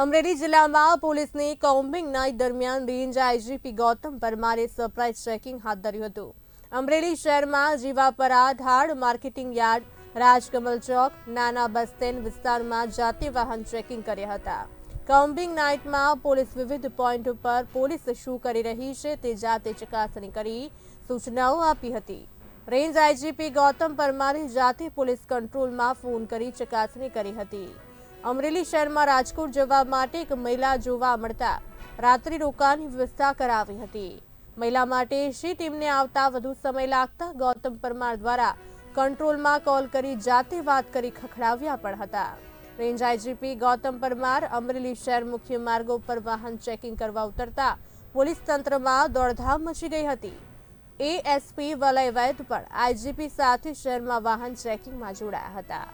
અમરેલી જિલ્લામાં પોલીસની combing night દરમિયાન રેન્જ આઈજીપી ગૌતમ પરમારે સરપ્રાઇઝ ચેકિંગ હાથ ધર્યું હતું. અમરેલી શહેરમાં જીવાપરા ધાડ માર્કેટિંગ યાર્ડ, રાજકમલ ચોક, નાના બસ સ્ટેન્ડ વિસ્તારમાં જાતે વાહન ચેકિંગ કર્યા હતા. કોમ્બિંગ નાઇટમાં પોલીસ વિવિધ પોઈન્ટ ઉપર પોલીસ શું કરી રહી છે તે જાતે ચકાસણી કરી સૂચનાઓ આપી હતી. રેન્જ આઈજીપી ગૌતમ પરમારે જાતે પોલીસ કંટ્રોલમાં ફોન કરી ચકાસણી કરી હતી. અમરેલી શહેરમાં રાજકોટ જવા માટે એક મહિલા જોવા મળતા રાત્રિ રોકાણની વ્યવસ્થા કરાવી હતી. મહિલા માટે શ્રી ટીમને આવતા વધુ સમય લાગતા ગૌતમ પરમાર દ્વારા કંટ્રોલમાં કોલ કરી જાતે વાત કરી ખખડાવ્યા પણ હતા. રેન્જ આઈજીપી ગૌતમ પરમાર અમરેલી શહેર મુખ્ય માર્ગો પર વાહન ચેકિંગ કરવા ઉતરતા પોલીસ તંત્રમાં દોડધામ મચી ગઈ હતી. એએસપી વલય વૈદ પણ આઈજીપી સાથે શહેરમાં વાહન ચેકિંગમાં જોડાયા હતા.